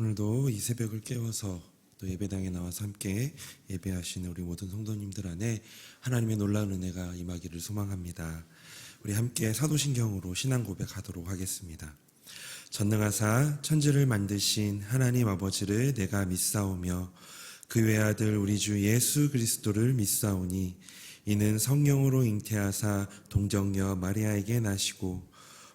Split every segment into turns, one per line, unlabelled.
오늘도 이 새벽을 깨워서 또 예배당에 나와서 함께 예배하시는 우리 모든 성도님들 안에 하나님의 놀라운 은혜가 임하기를 소망합니다. 우리 함께 사도신경으로 신앙 고백하도록 하겠습니다. 전능하사 천지를 만드신 하나님 아버지를 내가 믿사오며 그 외아들 우리 주 예수 그리스도를 믿사오니 이는 성령으로 잉태하사 동정녀 마리아에게 나시고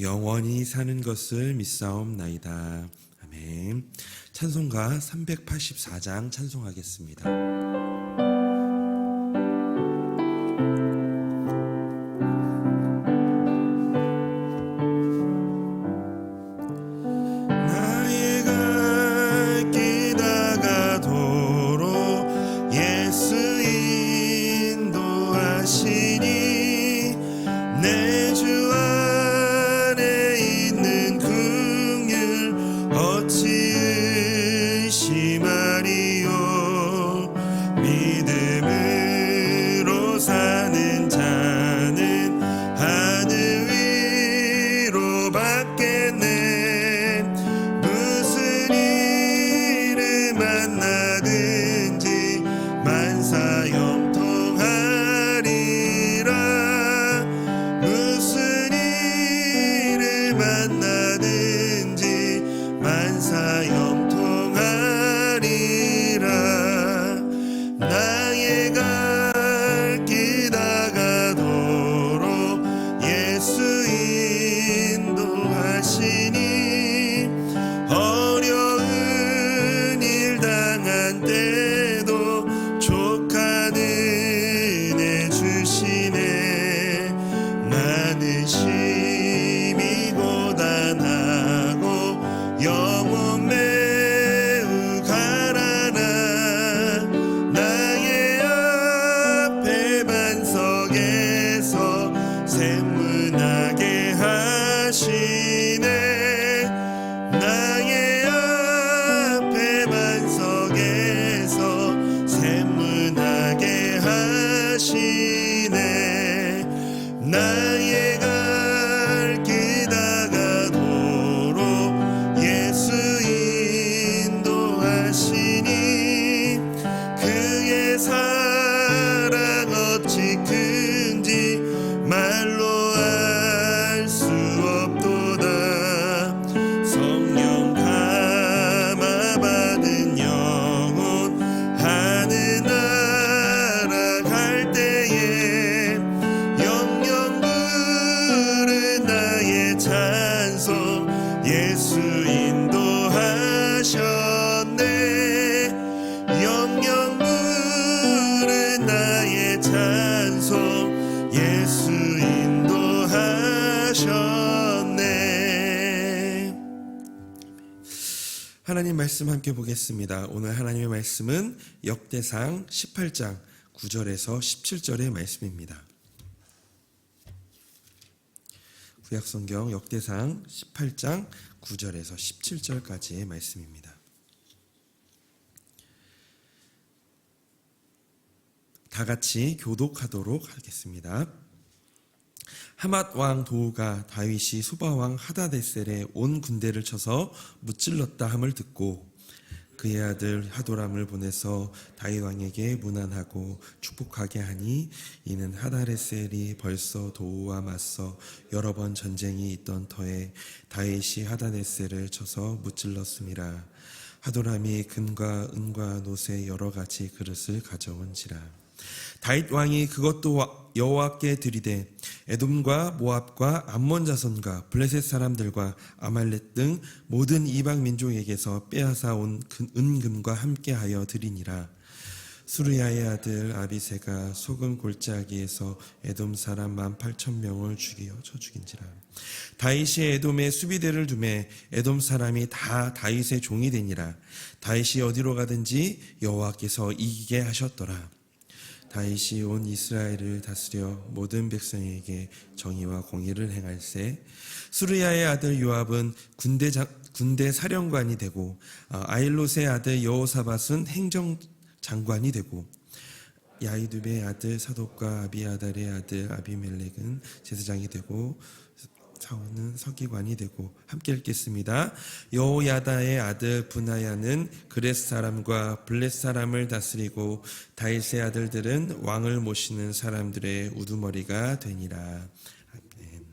영원히 사는 것을 믿사옵나이다. 아멘. 찬송가 384장 찬송하겠습니다. 말씀 함께 보겠습니다. 오늘 하나님의 말씀은 역대상 18장 9절에서 17절의 말씀입니다. 구약성경 역대상 18장 9절에서 17절까지의 말씀입니다. 다 같이 교독하도록 하겠습니다. 하맛 왕 도우가 다윗이 소바 왕 하다데셀의 온 군대를 쳐서 무찔렀다 함을 듣고 그의 아들 하도람을 보내서 다윗 왕에게 문안하고 축복하게 하니 이는 하다데셀이 벌써 도우와 맞서 여러 번 전쟁이 있던 터에 다윗이 하다데셀을 쳐서 무찔렀음이라 하도람이 금과 은과 노새 여러 가지 그릇을 가져온지라 다윗 왕이 그것도 여호와께 드리되 에돔과 모압과 암몬 자손과 블레셋 사람들과 아말렉 등 모든 이방 민족에게서 빼앗아 온그 은금과 함께하여 드리니라. 수르야의 아들 아비세가 소금 골짜기에서 에돔 사람 만 팔천 명을 죽여 쳐 죽인지라. 다윗이 에돔에 수비대를 두매 에돔 사람이 다 다윗의 종이 되니라. 다윗이 어디로 가든지 여호와께서 이기게 하셨더라 다윗이 온 이스라엘을 다스려 모든 백성에게 정의와 공의를 행할세 수르야의 아들 요압은 군대 장, 군대 사령관이 되고 아, 아일롯의 아들 여호사밧은 행정 장관이 되고 야이두베의 아들 사독과 아비아달의 아들 아비멜렉은 제사장이 되고 사원은 서기관이 되고 함께 읽겠습니다. 여호야다의 아들 분하야는 그렛 사람과 블렛 사람을 다스리고 다윗의 아들들은 왕을 모시는 사람들의 우두머리가 되니라. 아멘.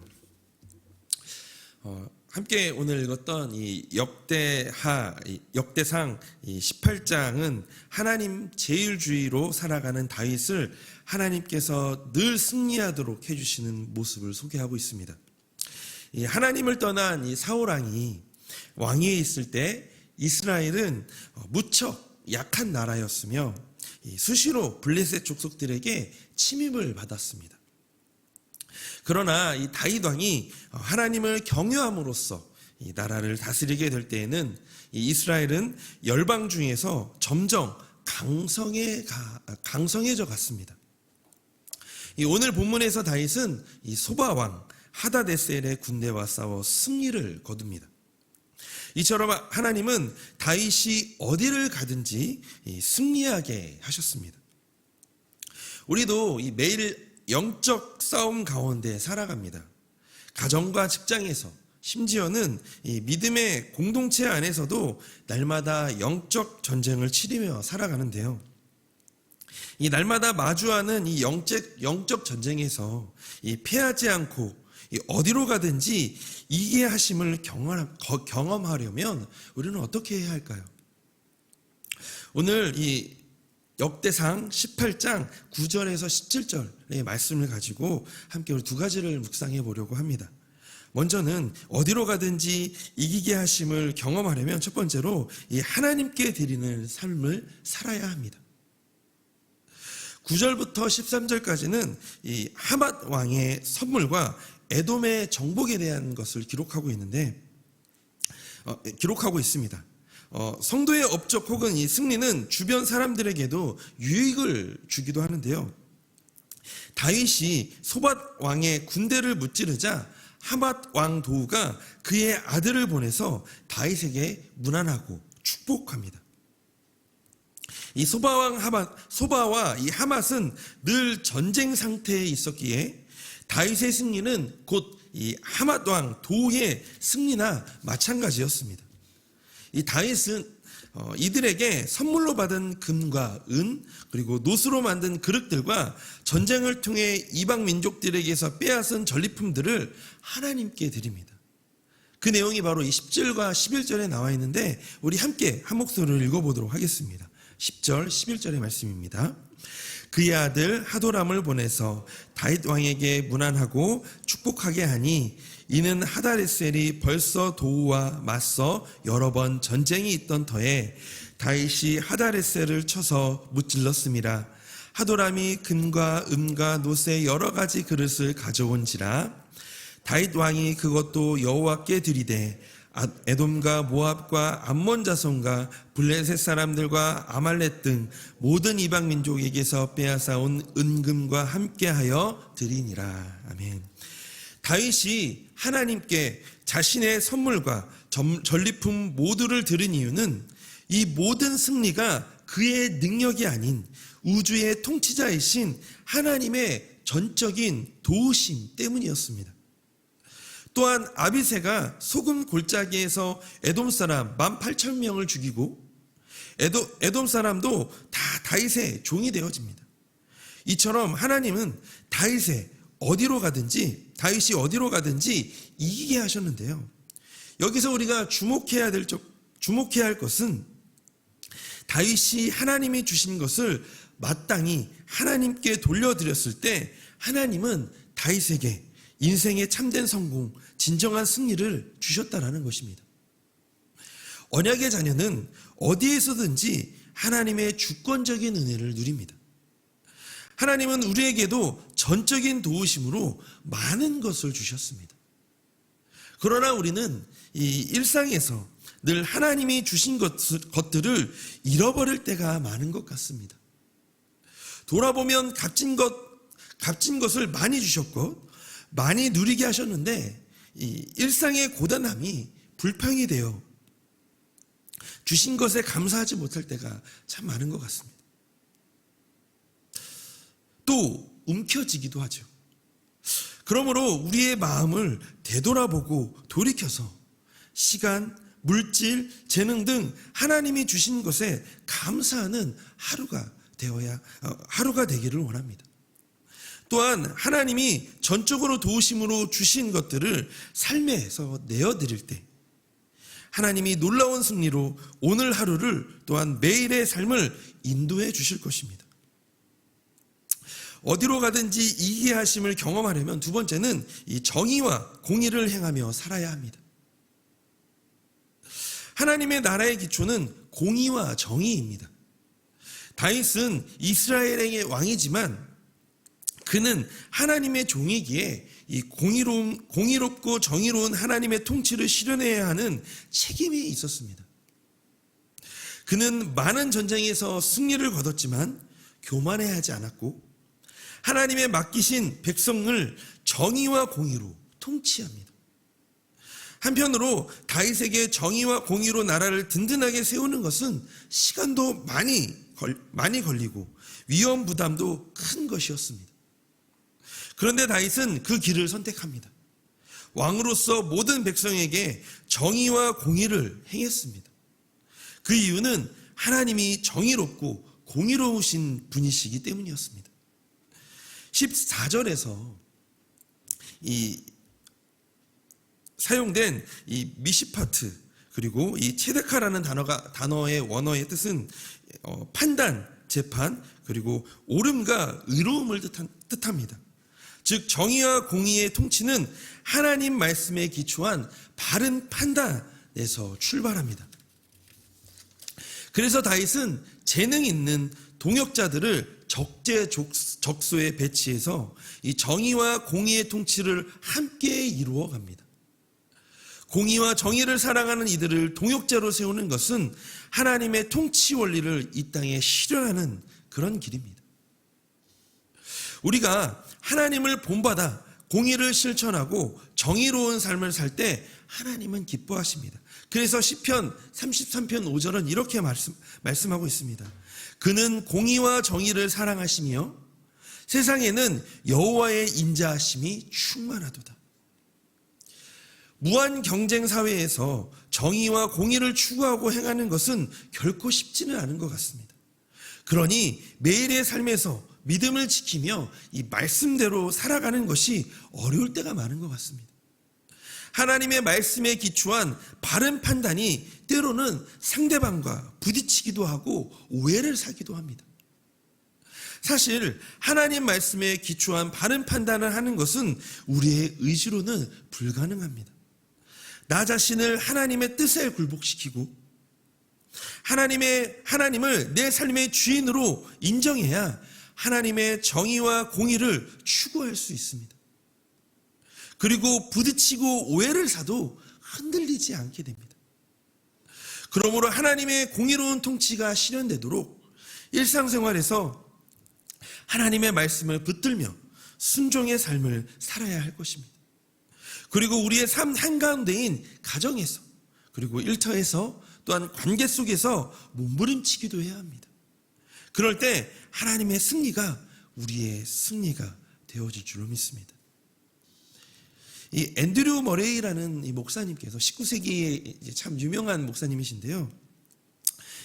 어, 함께 오늘 읽었던 이 역대하 이 역대상 이 18장은 하나님 제일주의로 살아가는 다윗을 하나님께서 늘 승리하도록 해주시는 모습을 소개하고 있습니다. 이 하나님을 떠난 이 사울 왕이 왕위에 있을 때 이스라엘은 어, 무척 약한 나라였으며 이 수시로 블레셋 족속들에게 침입을 받았습니다. 그러나 이 다윗 왕이 하나님을 경외함으로써 이 나라를 다스리게 될 때에는 이 이스라엘은 열방 중에서 점점 강성해 가- 강성해져 갔습니다. 이 오늘 본문에서 다윗은 이 소바 왕 하다데셀의 군대와 싸워 승리를 거둡니다. 이처럼 하나님은 다윗이 어디를 가든지 이 승리하게 하셨습니다. 우리도 이 매일 영적 싸움 가운데 살아갑니다. 가정과 직장에서 심지어는 이 믿음의 공동체 안에서도 날마다 영적 전쟁을 치르며 살아가는데요. 이 날마다 마주하는 이 영적, 영적 전쟁에서 이 패하지 않고 이 어디로 가든지 이게 하심을 경험하려면 우리는 어떻게 해야 할까요? 오늘 이 역대상 18장 9절에서 17절의 말씀을 가지고 함께 두 가지를 묵상해 보려고 합니다. 먼저는 어디로 가든지 이기게 하심을 경험하려면 첫 번째로 이 하나님께 드리는 삶을 살아야 합니다. 9절부터 13절까지는 이 하맛 왕의 선물과 에돔의 정복에 대한 것을 기록하고 있는데 어, 기록하고 있습니다. 어, 성도의 업적 혹은 이 승리는 주변 사람들에게도 유익을 주기도 하는데요. 다윗이 소밧 왕의 군대를 무찌르자 하맛 왕 도우가 그의 아들을 보내서 다윗에게 문안하고 축복합니다. 이 소바왕 하맛, 소바와 이 하맛은 늘 전쟁 상태에 있었기에 다윗의 승리는 곧 이 하맛 왕 도의 승리나 마찬가지였습니다. 이 다윗은 어, 이들에게 선물로 받은 금과 은 그리고 노수로 만든 그릇들과 전쟁을 통해 이방 민족들에게서 빼앗은 전리품들을 하나님께 드립니다. 그 내용이 바로 이 10절과 11절에 나와 있는데 우리 함께 한 목소리를 읽어보도록 하겠습니다. 10절, 11절의 말씀입니다. 그의 아들 하도람을 보내서 다윗 왕에게 문안하고 축복하게 하니 이는 하다레셀이 벌써 도우와 맞서 여러 번 전쟁이 있던 터에 다윗이 하다레셀을 쳐서 무찔렀습니다. 하도람이 금과 음과 노새 여러 가지 그릇을 가져온지라 다윗 왕이 그것도 여호와께 드리되 아- 에돔과 모압과 암몬 자손과 블레셋 사람들과 아말렛 등 모든 이방 민족에게서 빼앗아 온 은금과 함께하여 드리니라 아멘. 다윗이 하나님께 자신의 선물과 점- 전리품 모두를 들은 이유는 이 모든 승리가 그의 능력이 아닌 우주의 통치자이신 하나님의 전적인 도우심 때문이었습니다. 또한 아비세가 소금 골짜기에서 에돔 사람 18,000명을 죽이고 에돔, 에돔 사람도 다 다윗의 종이 되어집니다. 이처럼 하나님은 다윗의 어디로 가든지 다윗이 어디로 가든지 이기게 하셨는데요. 여기서 우리가 주목해야 될 적- 주목해야 할 것은 다윗이 하나님이 주신 것을 마땅히 하나님께 돌려드렸을 때 하나님은 다윗에게 인생의 참된 성공, 진정한 승리를 주셨다라는 것입니다. 언약의 자녀는 어디에서든지 하나님의 주권적인 은혜를 누립니다. 하나님은 우리에게도 전적인 도우심으로 많은 것을 주셨습니다. 그러나 우리는 이 일상에서 늘 하나님이 주신 것들을 잃어버릴 때가 많은 것 같습니다. 돌아보면 값진 것, 값진 것을 많이 주셨고, 많이 누리게 하셨는데, 이 일상의 고단함이 불평이 되어 주신 것에 감사하지 못할 때가 참 많은 것 같습니다. 또 움켜쥐기도 하죠. 그러므로 우리의 마음을 되돌아보고 돌이켜서 시간, 물질, 재능 등 하나님이 주신 것에 감사하는 하루가 되어야 어, 하루가 되기를 원합니다. 또한 하나님이 전적으로 도우심으로 주신 것들을 삶에서 내어 드릴 때 하나님이 놀라운 승리로 오늘 하루를 또한 매일의 삶을 인도해 주실 것입니다. 어디로 가든지 이해하심을 경험하려면 두 번째는 이 정의와 공의를 행하며 살아야 합니다. 하나님의 나라의 기초는 공의와 정의입니다. 다윗은 이스라엘의 왕이지만 그는 하나님의 종이기에 이 공의로운, 공의롭고 정의로운 하나님의 통치를 실현해야 하는 책임이 있었습니다. 그는 많은 전쟁에서 승리를 거뒀지만 교만해하지 않았고 하나님의 맡기신 백성을 정의와 공의로 통치합니다. 한편으로 다윗에게 정의와 공의로 나라를 든든하게 세우는 것은 시간도 많이 걸, 많이 걸리고 위험 부담도 큰 것이었습니다. 그런데 다윗은 그 길을 선택합니다. 왕으로서 모든 백성에게 정의와 공의를 행했습니다. 그 이유는 하나님이 정의롭고 공의로우신 분이시기 때문이었습니다. 14절에서 이 사용된 이 미시파트 그리고 이 체데카라는 단어가 단어의 원어의 뜻은 어, 판단, 재판 그리고 옳음과 의로움을 뜻한, 뜻합니다. 즉 정의와 공의의 통치는 하나님 말씀에 기초한 바른 판단에서 출발합니다. 그래서 다윗은 재능 있는 동역자들을 적재적소에 배치해서 이 정의와 공의의 통치를 함께 이루어 갑니다. 공의와 정의를 사랑하는 이들을 동역자로 세우는 것은 하나님의 통치 원리를 이 땅에 실현하는 그런 길입니다. 우리가 하나님을 본받아 공의를 실천하고 정의로운 삶을 살 때 하나님은 기뻐하십니다. 그래서 시편 33편 5절은 이렇게 말씀, 말씀하고 있습니다. 그는 공의와 정의를 사랑하시며 세상에는 여호와의 인자하심이 충만하도다. 무한 경쟁 사회에서 정의와 공의를 추구하고 행하는 것은 결코 쉽지는 않은 것 같습니다. 그러니 매일의 삶에서 믿음을 지키며 이 말씀대로 살아가는 것이 어려울 때가 많은 것 같습니다. 하나님의 말씀에 기초한 바른 판단이 때로는 상대방과 부딪히기도 하고 오해를 사기도 합니다. 사실 하나님 말씀에 기초한 바른 판단을 하는 것은 우리의 의지로는 불가능합니다. 나 자신을 하나님의 뜻에 굴복시키고 하나님의 하나님을 내 삶의 주인으로 인정해야 하나님의 정의와 공의를 추구할 수 있습니다. 그리고 부딪히고 오해를 사도 흔들리지 않게 됩니다. 그러므로 하나님의 공의로운 통치가 실현되도록 일상생활에서 하나님의 말씀을 붙들며 순종의 삶을 살아야 할 것입니다. 그리고 우리의 삶 한가운데인 가정에서 그리고 일터에서 또한 관계 속에서 몸부림치기도 해야 합니다. 그럴 때 하나님의 승리가 우리의 승리가 되어질 줄로 믿습니다. 이 앤드류 머레이라는 이 목사님께서 19세기에 참 유명한 목사님이신데요.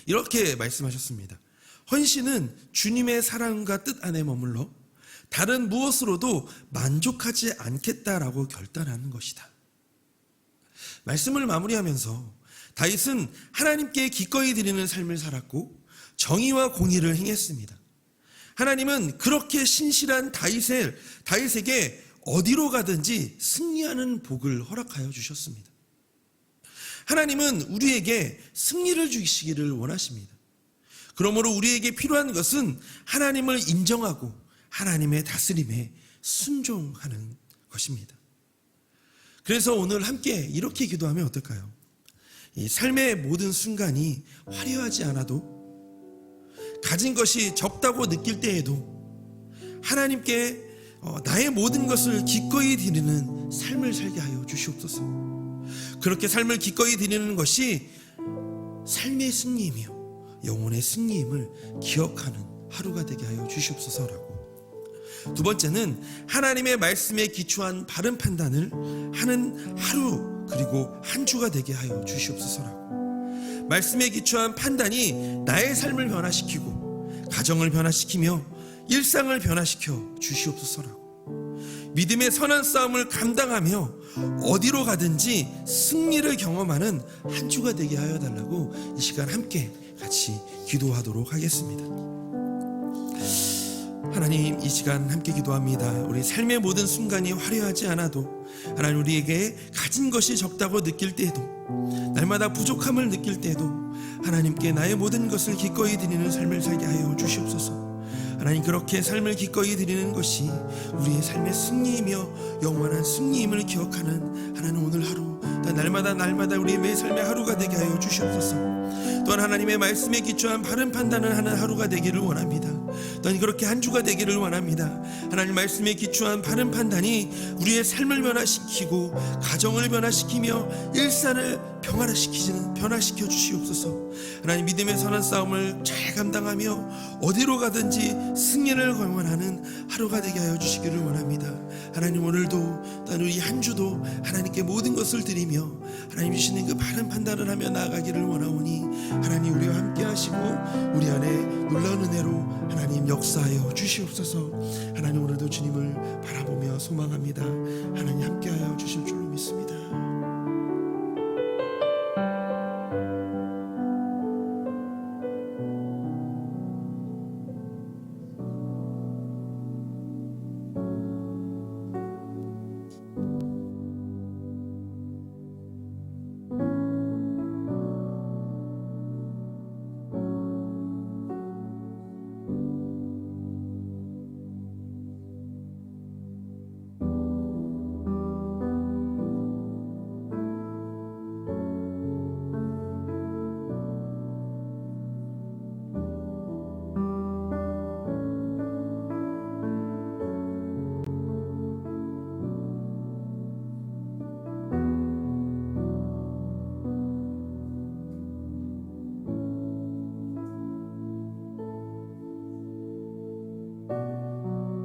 이렇게 말씀하셨습니다. 헌신은 주님의 사랑과 뜻 안에 머물러 다른 무엇으로도 만족하지 않겠다라고 결단하는 것이다. 말씀을 마무리하면서 다윗은 하나님께 기꺼이 드리는 삶을 살았고 정의와 공의를 행했습니다. 하나님은 그렇게 신실한 다윗을, 다윗에게 어디로 가든지 승리하는 복을 허락하여 주셨습니다. 하나님은 우리에게 승리를 주시기를 원하십니다. 그러므로 우리에게 필요한 것은 하나님을 인정하고 하나님의 다스림에 순종하는 것입니다. 그래서 오늘 함께 이렇게 기도하면 어떨까요? 이 삶의 모든 순간이 화려하지 않아도 가진 것이 적다고 느낄 때에도 하나님께 어, 나의 모든 것을 기꺼이 드리는 삶을 살게 하여 주시옵소서. 그렇게 삶을 기꺼이 드리는 것이 삶의 승리이며 영혼의 승리임을 기억하는 하루가 되게 하여 주시옵소서라고. 두 번째는 하나님의 말씀에 기초한 바른 판단을 하는 하루 그리고 한 주가 되게 하여 주시옵소서라고. 말씀에 기초한 판단이 나의 삶을 변화시키고 가정을 변화시키며 일상을 변화시켜 주시옵소서라고. 믿음의 선한 싸움을 감당하며 어디로 가든지 승리를 경험하는 한 주가 되게 하여 달라고 이 시간 함께 같이 기도하도록 하겠습니다. 하나님 이 시간 함께 기도합니다. 우리 삶의 모든 순간이 화려하지 않아도 하나님 우리에게 가진 것이 적다고 느낄 때에도 날마다 부족함을 느낄 때에도 하나님께 나의 모든 것을 기꺼이 드리는 삶을 살게 하여 주시옵소서. 하나님 그렇게 삶을 기꺼이 드리는 것이 우리의 삶의 승리이며 영원한 승리임을 기억하는 하나님 오늘 하루 또 날마다 날마다 우리의 매 삶의 하루가 되게 하여 주시옵소서. 또한 하나님의 말씀에 기초한 바른 판단을 하는 하루가 되기를 원합니다. 또한 그렇게 한 주가 되기를 원합니다. 하나님 말씀에 기초한 바른 판단이 우리의 삶을 변화시키고 가정을 변화시키며 일산을 평화시키는 변화시켜 주시옵소서. 하나님 믿음의 선한 싸움을 잘 감당하며 어디로 가든지 승리를 경험하는 하루가 되게 하여 주시기를 원합니다. 하나님 오늘도 또한 우리 한 주도 하나님께 모든 것을 드리며 하나님 주시는 그 바른 판단을 하며 나아가기를 원하오니 하나님 우리와 함께 하시고 우리 안에 놀라운 은혜로 하나님 역사하여 주시옵소서. 하나님 오늘도 주님을 바라보며 소망합니다. 하나님 함께하여 주실 줄